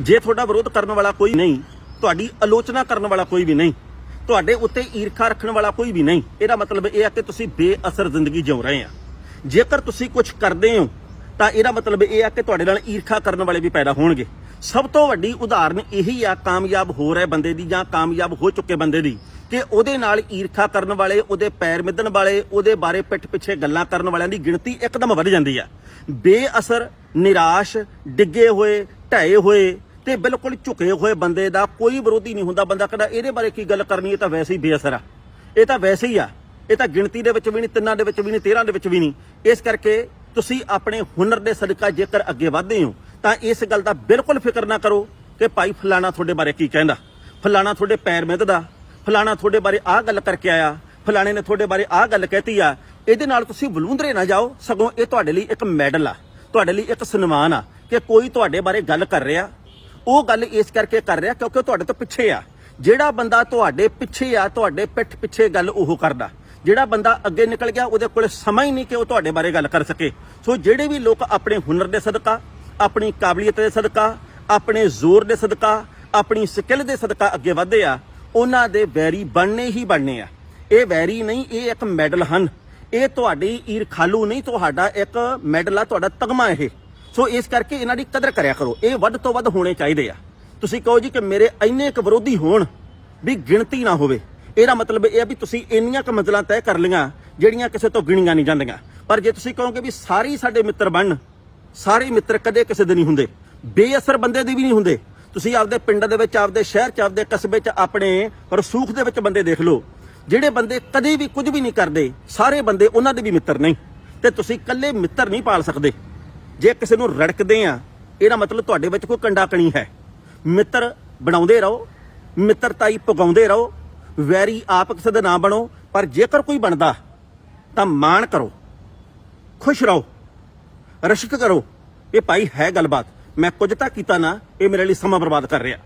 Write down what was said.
ਜੇ ਤੁਹਾਡਾ ਵਿਰੋਧ ਕਰਨ ਵਾਲਾ ਕੋਈ ਨਹੀਂ, ਤੁਹਾਡੀ ਆਲੋਚਨਾ ਕਰਨ ਵਾਲਾ ਕੋਈ ਵੀ ਨਹੀਂ, ਤੁਹਾਡੇ ਉੱਤੇ ਈਰਖਾ ਰੱਖਣ ਵਾਲਾ ਕੋਈ ਵੀ ਨਹੀਂ, ਇਹਦਾ ਮਤਲਬ ਇਹ ਹੈ ਕਿ ਤੁਸੀਂ ਬੇਅਸਰ ਜ਼ਿੰਦਗੀ ਜਿਉ ਰਹੇ ਆ। ਜੇਕਰ ਤੁਸੀਂ ਕੁਝ ਕਰਦੇ ਹੋ, ਤਾਂ ਇਹਦਾ ਮਤਲਬ ਇਹ ਹੈ ਕਿ ਤੁਹਾਡੇ ਨਾਲ ਈਰਖਾ ਕਰਨ ਵਾਲੇ ਵੀ ਪੈਦਾ ਹੋਣਗੇ। ਸਭ ਤੋਂ ਵੱਡੀ ਉਦਾਹਰਨ ਇਹੀ ਆ, ਕਾਮਯਾਬ ਹੋ ਰਹੇ ਬੰਦੇ ਦੀ ਜਾਂ ਕਾਮਯਾਬ ਹੋ ਚੁੱਕੇ ਬੰਦੇ ਦੀ, ਕਿ ਉਹਦੇ ਨਾਲ ਈਰਖਾ ਕਰਨ ਵਾਲੇ, ਉਹਦੇ ਪੈਰ ਮਿੱਧਣ ਵਾਲੇ, ਉਹਦੇ ਬਾਰੇ ਪਿੱਠ ਪਿੱਛੇ ਗੱਲਾਂ ਕਰਨ ਵਾਲਿਆਂ ਦੀ ਗਿਣਤੀ ਇੱਕਦਮ ਵੱਧ ਜਾਂਦੀ ਆ। ਬੇਅਸਰ ਨਿਰਾਸ਼, ਡਿੱਗੇ ਹੋਏ, ਢਾਏ ਹੋਏ ਤੇ ਬਿਲਕੁਲ ਝੁਕੇ ਹੋਏ ਬੰਦੇ ਦਾ ਕੋਈ ਵਿਰੋਧੀ ਨਹੀਂ ਹੁੰਦਾ। ਬੰਦਾ ਕਹਿੰਦਾ, ਇਹਦੇ ਬਾਰੇ ਕੀ ਗੱਲ ਕਰਨੀ ਇਹ ਤਾਂ ਵੈਸੇ ਹੀ ਬੇਅਸਰ ਆ। ਇਹ ਤਾਂ ਵੈਸੇ ਹੀ ਆ। ਇਹ ਤਾਂ ਗਿਣਤੀ ਦੇ ਵਿੱਚ ਵੀ ਨਹੀਂ, ਤਿੰਨਾਂ ਦੇ ਵਿੱਚ ਵੀ ਨਹੀਂ 13 ਦੇ ਵਿੱਚ ਵੀ ਨਹੀਂ। ਇਸ ਕਰਕੇ ਤੁਸੀਂ ਆਪਣੇ ਹੁਨਰ ਦੇ ਸਦਕਾ ਜੇਕਰ ਅੱਗੇ ਵਧਦੇ ਹੋ, ਤਾਂ ਇਸ ਗੱਲ ਦਾ ਬਿਲਕੁਲ ਫਿਕਰ ਨਾ ਕਰੋ ਕਿ ਭਾਈ ਫਲਾਣਾ ਤੁਹਾਡੇ ਬਾਰੇ ਕੀ ਕਹਿੰਦਾ। ਫਲਾਣਾ ਤੁਹਾਡੇ ਪੈਰ ਮਿੱਧਦਾ ਫਲਾਣਾ ਤੁਹਾਡੇ ਬਾਰੇ ਆਹ ਗੱਲ ਕਰਕੇ ਆਇਆ। ਫਲਾਣੇ ਨੇ ਤੁਹਾਡੇ ਬਾਰੇ ਆਹ ਗੱਲ ਕਹਿਤੀ ਆ। ਇਹਦੇ ਨਾਲ ਤੁਸੀਂ ਬਲੂੰਦਰੇ ਨਾ ਜਾਓ। ਸਗੋਂ ਇਹ ਤੁਹਾਡੇ ਲਈ ਇੱਕ ਮੈਡਲ ਆ। ਤੁਹਾਡੇ ਲਈ ਇੱਕ ਸਨਮਾਨ ਆ ਕਿ ਕੋਈ ਤੁਹਾਡੇ ਬਾਰੇ ਗੱਲ ਕਰ ਰਿਹਾ। ਉਹ ਗੱਲ ਇਸ ਕਰਕੇ ਕਰ ਰਿਹਾ ਕਿਉਂਕਿ ਉਹ ਤੁਹਾਡੇ ਤੋਂ ਪਿੱਛੇ ਆ। ਜਿਹੜਾ ਬੰਦਾ ਤੁਹਾਡੇ ਪਿੱਛੇ ਆ, ਤੁਹਾਡੇ ਪਿੱਠ ਪਿੱਛੇ ਗੱਲ ਉਹ ਕਰਦਾ। ਜਿਹੜਾ ਬੰਦਾ ਅੱਗੇ ਨਿਕਲ ਗਿਆ, ਉਹਦੇ ਕੋਲ ਸਮਾਂ ਹੀ ਨਹੀਂ ਕਿ ਉਹ ਤੁਹਾਡੇ ਬਾਰੇ ਗੱਲ ਕਰ ਸਕੇ। ਸੋ ਜਿਹੜੇ ਵੀ ਲੋਕ ਆਪਣੇ ਹੁਨਰ ਦੇ ਸਦਕਾ, ਆਪਣੀ ਕਾਬਲੀਅਤ ਦੇ ਸਦਕਾ, ਆਪਣੇ ਜ਼ੋਰ ਦੇ ਸਦਕਾ, ਆਪਣੀ ਸਕਿੱਲ ਦੇ ਸਦਕਾ ਅੱਗੇ ਵਧਦੇ ਆ, ਉਹਨਾਂ ਦੇ ਵੈਰੀ ਬਣਨੇ ਹੀ ਬਣਨੇ ਆ। ਇਹ ਵੈਰੀ ਨਹੀਂ, ਇਹ ਇੱਕ ਮੈਡਲ ਹਨ। ਇਹ ਤੁਹਾਡੀ ਈਰਖਾਲੂ ਨਹੀਂ, ਤੁਹਾਡਾ ਇੱਕ ਮੈਡਲ ਆ, ਤੁਹਾਡਾ ਤਗਮਾ ਇਹ। ਸੋ ਇਸ ਕਰਕੇ ਇਹਨਾਂ ਦੀ ਕਦਰ ਕਰਿਆ ਕਰੋ। ਇਹ ਵੱਧ ਤੋਂ ਵੱਧ ਹੋਣੇ ਚਾਹੀਦੇ ਆ। ਤੁਸੀਂ ਕਹੋ ਜੀ ਕਿ ਮੇਰੇ ਇੰਨੇ ਕੁ ਵਿਰੋਧੀ ਹੋਣ ਵੀ ਗਿਣਤੀ ਨਾ ਹੋਵੇ। ਇਹਦਾ ਮਤਲਬ ਇਹ ਆ ਵੀ ਤੁਸੀਂ ਇੰਨੀਆਂ ਕੁ ਮੰਜ਼ਲਾਂ ਤੈਅ ਕਰ ਲਈਆਂ, ਜਿਹੜੀਆਂ ਕਿਸੇ ਤੋਂ ਗਿਣੀਆਂ ਨਹੀਂ ਜਾਂਦੀਆਂ। ਪਰ ਜੇ ਤੁਸੀਂ ਕਹੋਗੇ ਵੀ ਸਾਰੇ ਸਾਡੇ ਮਿੱਤਰ ਬਣਨ ਸਾਰੇ ਮਿੱਤਰ ਕਦੇ ਕਿਸੇ ਦੇ ਨਹੀਂ ਹੁੰਦੇ। ਬੇਅਸਰ ਬੰਦੇ ਦੇ ਵੀ ਨਹੀਂ ਹੁੰਦੇ। ਤੁਸੀਂ ਆਪਦੇ ਪਿੰਡ ਦੇ ਵਿੱਚ, ਆਪਦੇ ਸ਼ਹਿਰ 'ਚ, ਆਪਦੇ ਕਸਬੇ 'ਚ ਆਪਣੇ ਰਸੂਖ ਦੇ ਵਿੱਚ ਬੰਦੇ ਦੇਖ ਲਓ। ਜਿਹੜੇ ਬੰਦੇ ਕਦੇ ਵੀ ਕੁਝ ਵੀ ਨਹੀਂ ਕਰਦੇ, ਸਾਰੇ ਬੰਦੇ ਉਹਨਾਂ ਦੇ ਵੀ ਮਿੱਤਰ ਨਹੀਂ। ਤੇ ਤੁਸੀਂ ਇਕੱਲੇ ਮਿੱਤਰ ਨਹੀਂ ਪਾਲ ਸਕਦੇ। ਜੇ ਕਿਸੇ ਨੂੰ ਰੜਕਦੇ ਆ, ਇਹਦਾ ਮਤਲਬ ਤੁਹਾਡੇ ਵਿੱਚ ਕੋਈ ਕੰਡਾਕਣੀ ਹੈ। ਮਿੱਤਰ ਬਣਾਉਂਦੇ ਰਹੋ, ਮਿੱਤਰਤਾਈ ਪਗਾਉਂਦੇ ਰਹੋ, ਵੈਰੀ ਆਪ ਕਿਸੇ ਦਾ ਨਾ ਬਣੋ, ਪਰ ਜੇਕਰ ਕੋਈ ਬਣਦਾ, ਤਾਂ ਮਾਣ ਕਰੋ, ਖੁਸ਼ ਰਹੋ, ਰਸ਼ਕ ਕਰੋ। ਇਹ ਭਾਈ ਹੈ ਗੱਲਬਾਤ। ਮੈਂ ਕੁਝ ਤਾਂ ਕੀਤਾ ਨਾ, ਇਹ ਮੇਰੇ ਲਈ ਸਮਾਂ ਬਰਬਾਦ ਕਰ ਰਿਹਾ।